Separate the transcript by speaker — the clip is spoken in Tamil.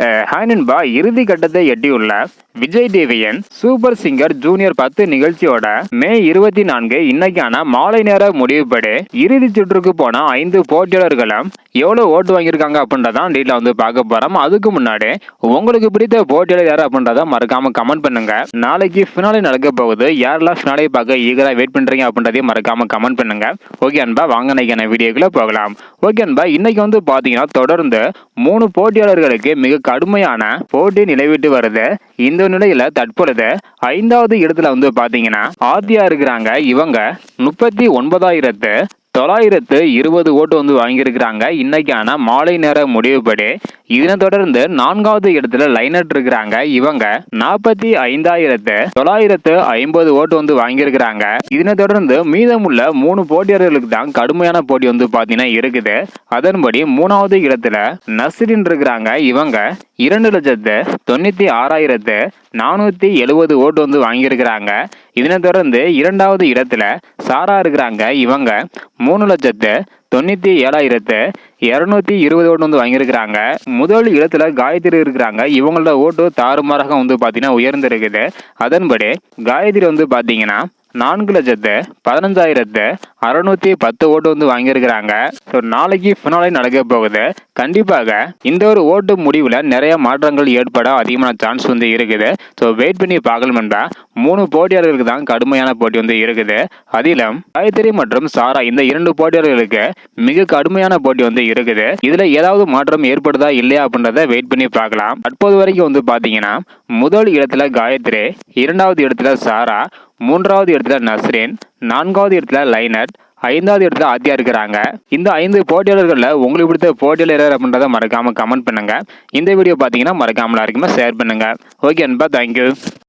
Speaker 1: Eh, ஹானின்பா இறுதி கட்டத்தை எட்டியுள்ள விஜய் தேவியன் சூப்பர் சிங்கர் ஜூனியர் பத்து நிகழ்ச்சியோட மே இருபத்தி நான்கு இன்னைக்கான மாலை நேர முடிவுப்படி இறுதி சுற்றுக்கு போன ஐந்து போட்டியாளர்களும் எவ்வளவு ஓட்டு வாங்கியிருக்காங்க அப்படின்றதான் டீட்டில் வந்து பார்க்க போறோம். அதுக்கு முன்னாடி உங்களுக்கு பிடித்த போட்டியாளர் யார் அப்படின்றத மறக்காம கமெண்ட் பண்ணுங்க. நாளைக்கு ஃபினாலே நடக்க போகுது. யாரெல்லாம் ஃபினாலே பார்க்க ஈகரா வெயிட் பண்றீங்க அப்படின்றதையும் மறக்காம கமெண்ட் பண்ணுங்க. ஓகே அன்பா வாங்க இன்னைக்கான வீடியோக்குள்ள போகலாம். ஓகே அன்பா இன்னைக்கு வந்து பாத்தீங்கன்னா தொடர்ந்து மூணு போட்டியாளர்களுக்கு மிக கடுமை கடுமையான போட்டி நிலவிட்டு வருது. இந்த நிலையில தற்பொழுது ஐந்தாவது இடத்துல வந்து பாத்தீங்கன்னா ஆத்தியா இருக்கிறாங்க. இவங்க முப்பத்தி ஒன்பதாயிரத்து தொள்ளாயிரத்து இருபது ஓட்டு வந்து வாங்கியிருக்கிறாங்க. இன்னைக்கான மாலை நேர முடிவுப்படி இதனை தொடர்ந்து நான்காவது இடத்துல லைனட் இருக்கிறாங்க. இவங்க நாற்பத்தி ஐந்தாயிரத்து தொள்ளாயிரத்து ஐம்பது ஓட்டு வந்து வாங்கியிருக்கிறாங்க. இதனை தொடர்ந்து மீதமுள்ள மூணு போட்டியாளர்களுக்கு தான் கடுமையான போட்டி வந்து பாத்தீங்கன்னா இருக்குது. அதன்படி மூணாவது இடத்துல நஸ்ரின் இருக்கிறாங்க. இவங்க இரண்டு லட்சத்து தொண்ணூத்தி ஆறாயிரத்து நானூற்றி எழுபது ஓட்டு வந்து வாங்கியிருக்கிறாங்க. இதனை தொடர்ந்து இரண்டாவது இடத்துல சாரா இருக்கிறாங்க இவங்க. மூணு லட்சத்து தொண்ணூற்றி ஏழாயிரத்து இரநூத்தி இருபது ஓட்டு வந்து வாங்கியிருக்கிறாங்க. முதல் இடத்துல காயத்ரி இருக்கிறாங்க. இவங்களோட ஓட்டு தாறுமாறாக வந்து பார்த்தீங்கன்னா உயர்ந்திருக்குது. அதன்படி காயத்ரி வந்து பார்த்தீங்கன்னா நான்கு லட்சத்து பதினஞ்சாயிரத்து அறுநூத்தி பத்து ஓட்டு வந்து வாங்கியிருக்கிறாங்க. ஸோ நாளைக்கு ஃபினாலே நடக்க போகுது. கண்டிப்பாக இந்த ஒரு ஓட்டு முடிவில் நிறைய மாற்றங்கள் ஏற்பட அதிகமான சான்ஸ் வந்து இருக்குது. ஸோ வெயிட் பண்ணி பார்க்கணும்னா மூணு போட்டியாளர்களுக்கு தான் கடுமையான போட்டி வந்து இருக்குது. அதிலும் காயத்ரி மற்றும் சாரா இந்த இரண்டு போட்டியாளர்களுக்கு மிக கடுமையான போட்டி வந்து இருக்குது. இதுல ஏதாவது மாற்றம் ஏற்படுதா இல்லையா அப்படின்றத வெயிட் பண்ணி பார்க்கலாம். தற்போது வரைக்கும் வந்து பார்த்தீங்கன்னா முதல் இடத்துல காயத்ரி இரண்டாவது இடத்துல சாரா மூன்றாவது இடத்துல நஸ்ரேன் நான்காவது இடத்துல லைனட் ஐந்தாவது இடத்துல ஆத்தியா இருக்கிறாங்க. இந்த ஐந்து போட்டியாளர்களில் உங்களுக்கு பிடித்த போட்டியாளர் அப்படின்றத மறக்காமல் கமெண்ட் பண்ணுங்கள் இந்த வீடியோ பார்த்தீங்கன்னா மறக்காமல் எல்லாருக்குமே ஷேர் பண்ணுங்கள் ஓகே அன்பா தேங்க்யூ